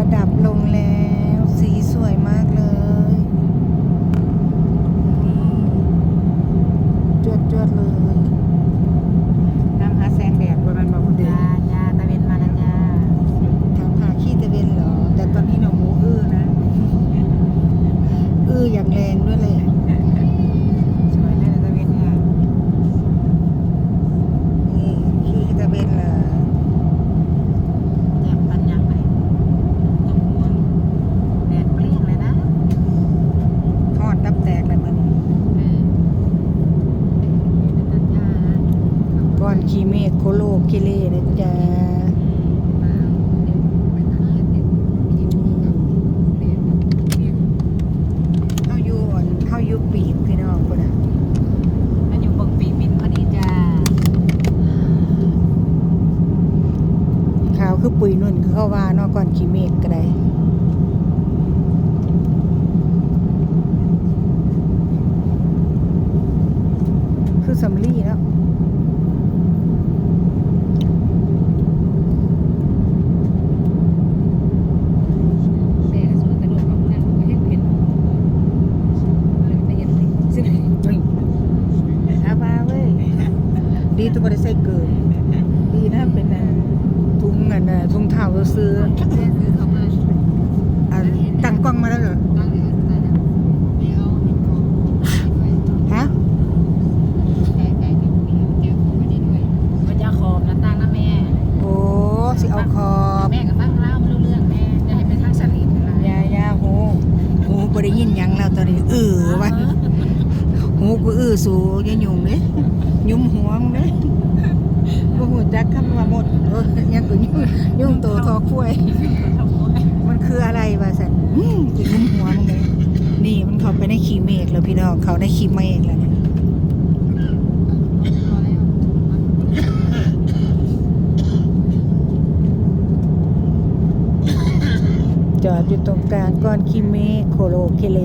ระดับลงแล้ว ก้อนขี้เมฆโคโลกิเลนะจ๊เข้ายูอ่นเข้ายูปีบพี่น้องคนน่ะมันอยู่บนปีบินพอดีจ้าขาวคือปุ๋ยนุ่นคือเข้าว่านอะก้อนขี้เมฆ แต่บ่ได้ใส่เกินดีนะเป็นอันถุงอันน่ะทุงเท้าซื้ออันตั้งกล้องมาแล้วเหรอ ขี้เมฆแล้วพี่น้องเขาได้ขี้เมฆแล้วจอดอยู่ตรงกลางก้อนขี้เมฆโคโลเคเล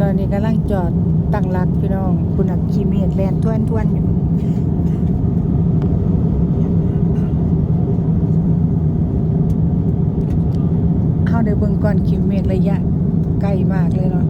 ตอนนี้กำลังจอดตั้งรักพี่น้อง คุณอักคีเมตแลนทวนทวนอยู่เข้าเดบิงก่อนคิเมตระยะ ใกล้มากเลยเนาะ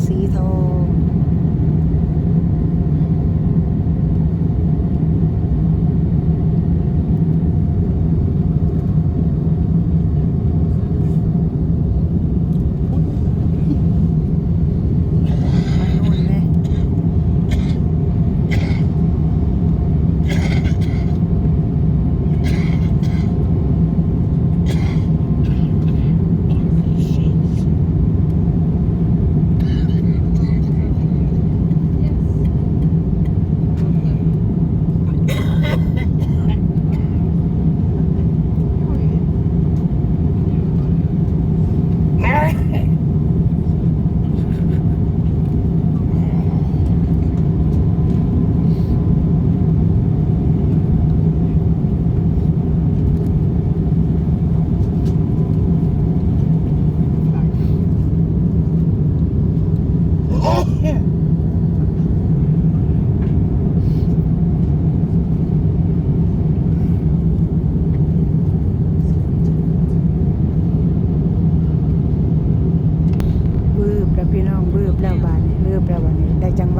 Siro. บแล้ววันนี้ได้จังหวะ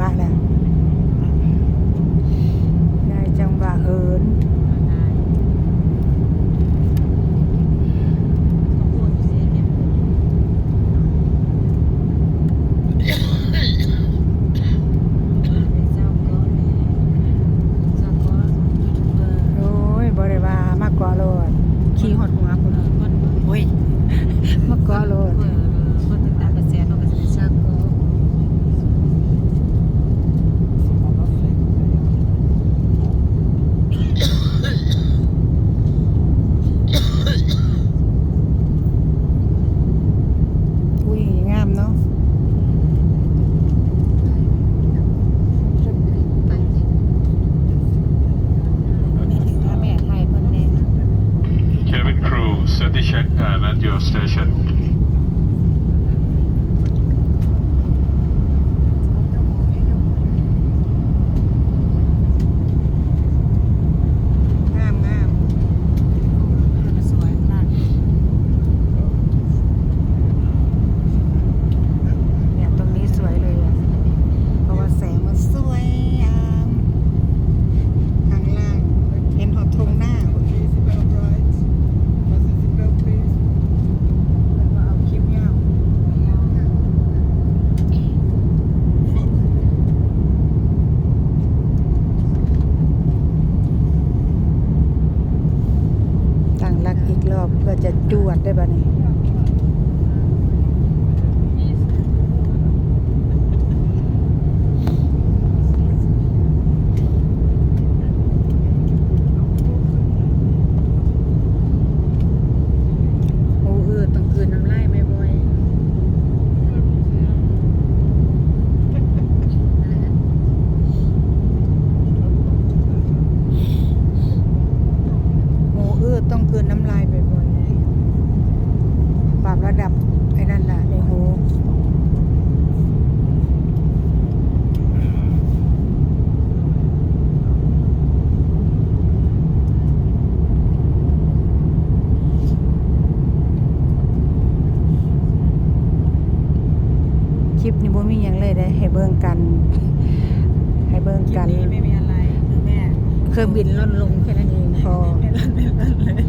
บินล่อนลงแค่นั้นเองพอไม่รันไม่รันเลย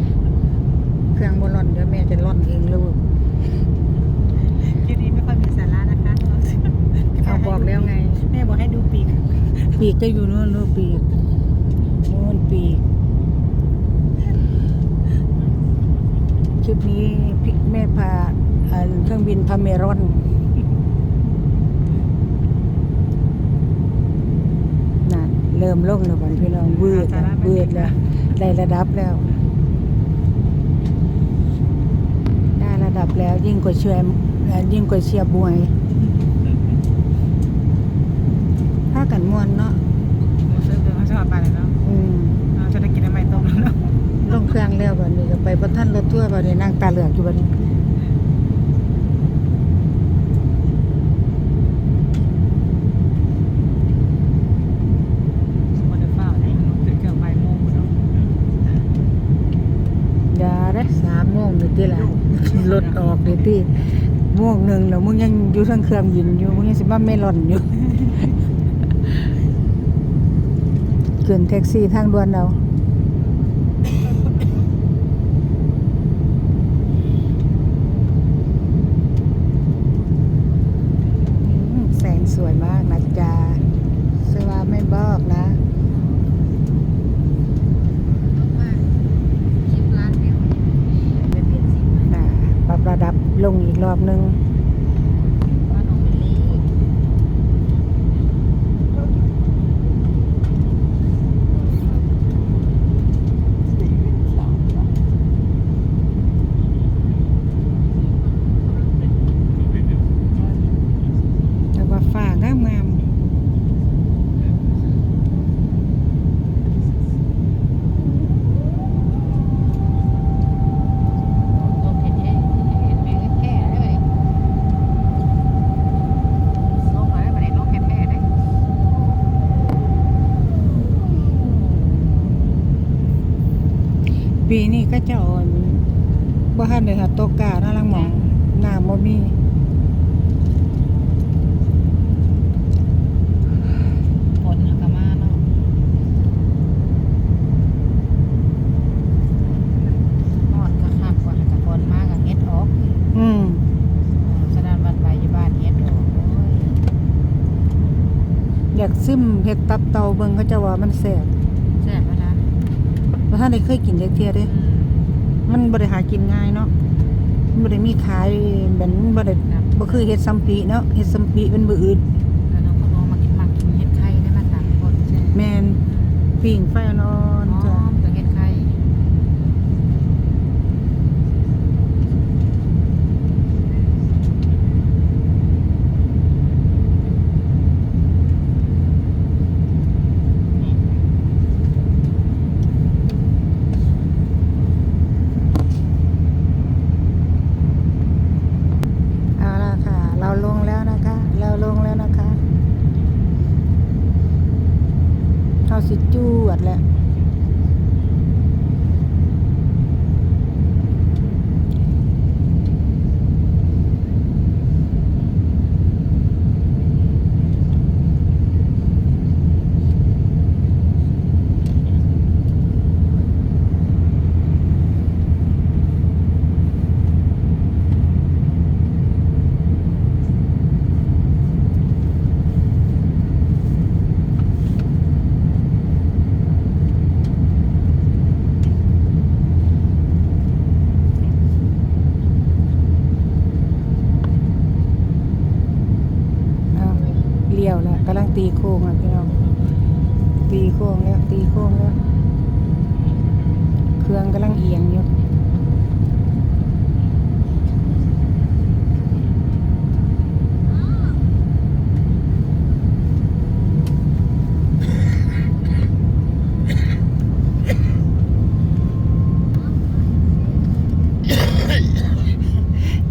เครื่องบอล่อนเดี๋ยวแม่จะล่อนเองลูกคลิปนี้ไม่ค่อยมีสาระนะคะเอาบอกแล้วไง แม่บอกให้ดูปีก ปีกก็อยู่นู่นลูกปีกนู่นปีกคลิปนี้พี่แม่พาเอ่อเครื่องบินพาเมรอนนั่น เริ่มลงแล้วบัดนี้พี่น้องวืดแล้ววืดแล้วได้ระดับแล้ว ได้ระดับแล้วยิ่งกว่าเชียร์เอ่อยิ่งกว่าเชียร์บวยผ้ากันมวนเนาะซื้อเบอร์มาชอบไปเลยเนาะอืมเราจะได้กินอะไรต้มแล้วเนาะลงเครื่องแล้วบัดนี้ก็ไปประท่านรถทั่วร์บัดนี้นั่งตาเหลือกอยู่บัดนี้มันจะเฝ้าได้ตื่นเกือบบ่ายโมงเนาะ อย่าได้สามโมงนี่ติล่ะรถออกนี่ติโมงหนึ่งแล้วมึงยังอยู่ทั้งเครื่องยินอยู่มึงยังสิบ้าไม่หล่อนอยู่ขึ้นแท็กซี่ทางด่วนเอาอืมแสงสวยมากนะจ๊ะสว่าไม่บอกนะ คลิปร้านเดียวไปเปลี่ยนสีใหม่ อ่าปรับระดับลง อบหนึ่ง บ้านของเบลลี่ แล้วว่าฟ้างามงาม ลงเห็นเห็นเห็นแม่แค่เลยลงมาได้มาได้ลงแค่แค่ได้ ปีนี้ก็จะอ่อนบ่ทันได้หาตกกาหน้าลังหมองน้ำบ่มีฝนก็มาเนาะฮอดก็คักกว่าแต่ฝนมาก็เฮ็ดออกอืมสนานวันไปอยู่บ้านเฮ็ดออกโอ้ยอยากซิมเฮ็ดตับเตาเบิ่งเขาจะว่ามันแซ่บแซ่บแล้วนะบ่ทันได้เคยกินจักเที่ยเด้ อืม มันมันบ่ได้หากินง่ายเนาะมันบ่ได้มีขายแบบบ่ได้บ่คือเฮ็ดซัมปีเนาะเฮ็ดซัมปีมันบ่อืดแล้วน้องก็บอกมากินมักกินเห็ดไข่ได้มาตามคนใช่แม่นปิ้งไฟนอน อ๋อ จ้ะ ตัวเห็ดไข่ เอาล่ะค่ะ เราลงแล้วนะคะ เราลงแล้วนะคะเฮาสิ จ ลี้ยวแล้วกำลังตีโค้งนะพี่น้อง ตีโค้งแล้วตีโค้งแล้ว เครื่องกำลังเอียงอยู่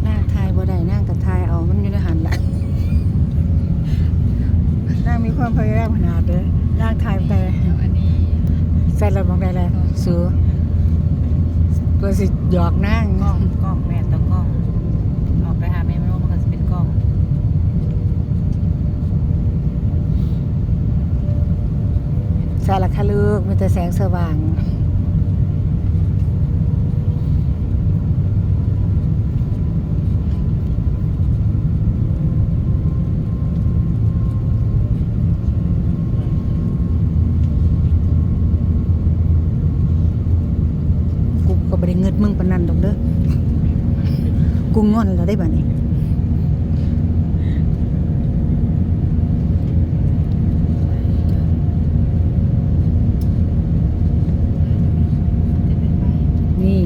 นั่งทายบ่ได้นั่งกับทายเอามันอยู่ในหันหละนั่งมีความพยายามขนาดเลยนั่งทายไป แล้วอันนี้ ใส่ระบองได้เลยสู ตัวสิหยอกนั่งกล้องกล้องแม่ตัวกล้องออกไปหาแม่ไม่รู้มันก็จะเป็นกล้องสารคลึกมีแต่แสงสว่าง กูก็บ่ได้เงิดมึงปานนั้นดอกเด้อ กู งอนแล้วได้บัดนี้นี่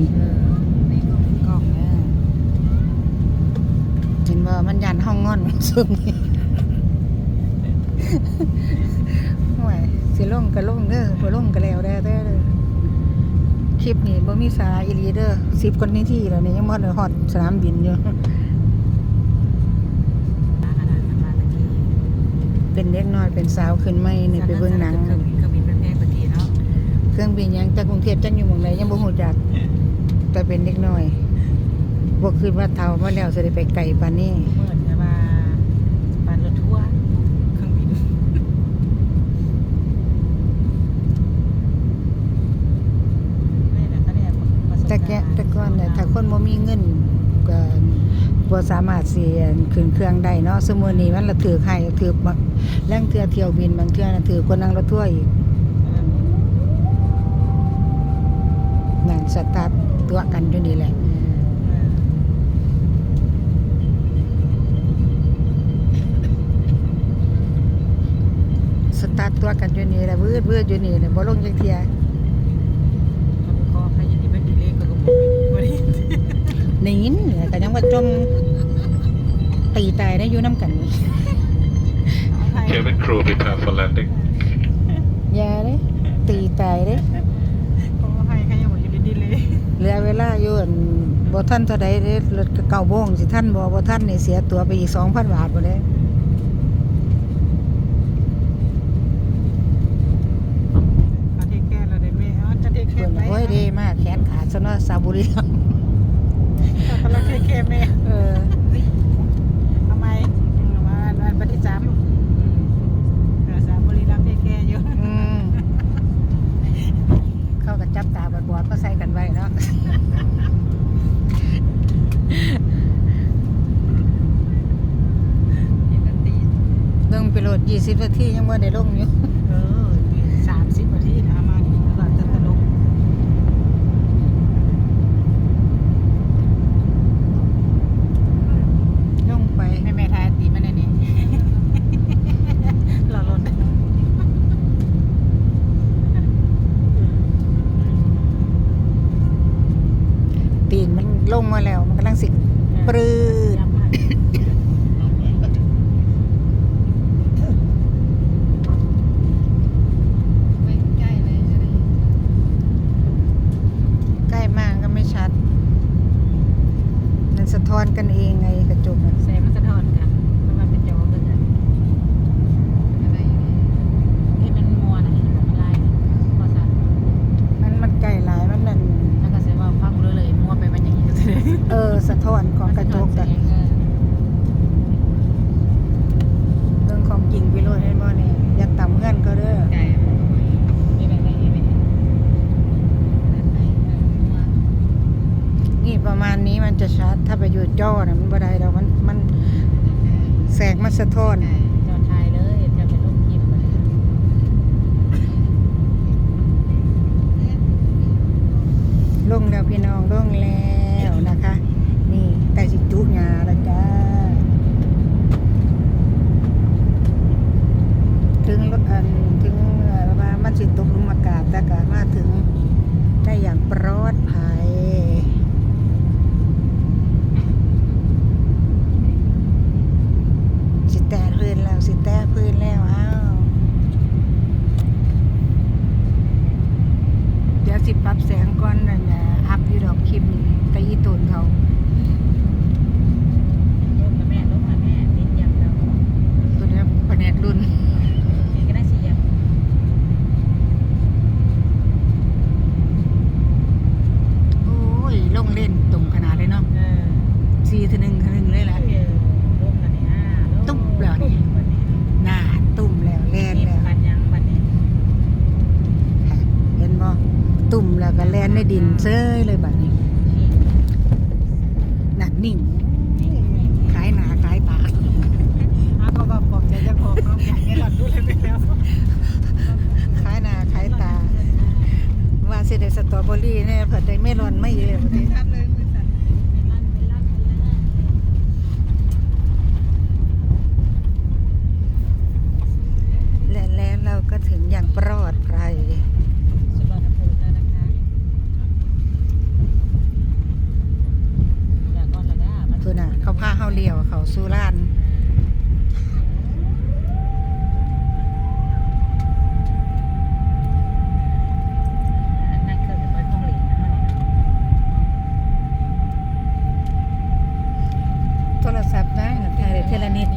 เห็นว่ามันยันห้องงอนซุมนี้ห่วยสิลงก็ลงเด้อบ่ลงก็แล้วแต่เด้อ ลิปนี้บ่มีสาระอีหลีเด้อ10กว่านาทีแล้วนี่ยังบ่ได้ฮอดสนามบินอยู่ขนาดนั้นมาตะกี้เป็นเด็กน้อยเป็นสาวขึ้นใหม่นี่ไปเบิ่งหนัง เครื่องบินเครื่องบินเป็นแพงตะกี้เนาะเครื่องบินหยังจากกรุงเทพจักอยู่หม่องใดยังบ่ฮู้จัก แต่เป็นเด็กน้อยบ่คิดว่าเฒ่ามาแล้วสิได้ไปไกลปานนี้เมื่อจะมาปานรถทัวร์เครื่องบินนี่แหละก็เรียกประสบ แต่ การณ์ แกแต่ก่อนเนี่ยถ้าคนบ่ มีเงินก็บ่สามารถสิขึ้นเครื่องได้เนาะสมมุตินี้มันละถือให้ถือบักแล่งเทือเที่ยวบินบางเทือน่ะถือคนนั่งรถทัวร์อีกนั่นสตาร์ทตัวกันอยู่นี่แหละสตาร์ทตัวกันอยู่นี่แหละวืดวืดอยู่นี่แหละบ่ลงจักเที่ย ก็ใครยินดีไม่ดีเลขก็ก็ไม่ได้ ได้ยินเนี่ย ก็ยังว่าจมตีตายได้อยู่นํกันนี่ Cabin crew prepare for landing. อย่าเด้ตีตายเด้ก็ให้ใครยังบอกอยู่ดีๆเลยเหลือเวลาอยู่อั่นบ่ทันเท่าใดเด้รถก็เก้าโมงสิทันบ่บ่ทันนี่เสียตั๋วไปอีก 2,000 บาทบ่เด้มาเทคแคร์เราได้ไหมอ๋อจะเทคแคเพิ่ร์นไหมโอ้ยดีมากแขนขาดซะเนาะสาวบุรีรัมย์กำลังเทค แคร์แม่เออทำไมมาวันปฏิจามสามบริรัมย์เทคแคร์อยู่อืมเข้ากับจับตาบอดๆก็ใส่กันไว้เนาะเบิ่งไปโหลด20นาทียังบ่ได้ลงอยู่ ประมาณนี้มันจะชัด ถ้าไปอยู่จ้อนะมันบันไดเรามันมันแสงมันสะท้อนจอดายเลยจะเป็นรคลิปเลยลงแล้วพี่น้องลงแล้วนะคะ นี่แต่สิจุงาละจ้าถึงรถอันถึงว่ามันสิตกลงอากาศแต่กามาถึงได้อย่างปลอดภัย แต่พื้นแล้วสิแต่พื้นแล้วอ้าว เพิ่จไม่ร้อนไม่เยอะเลยทันเลย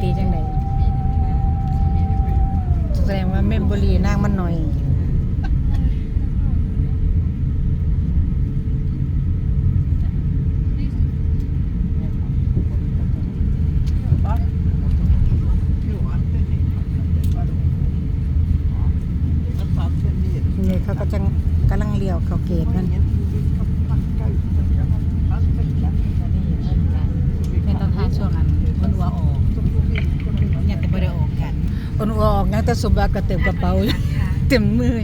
ตีจังไดแสดงว่าเมมโบรีนางมันหน่อย sobaka เต็มกระเป๋าเต็มมือ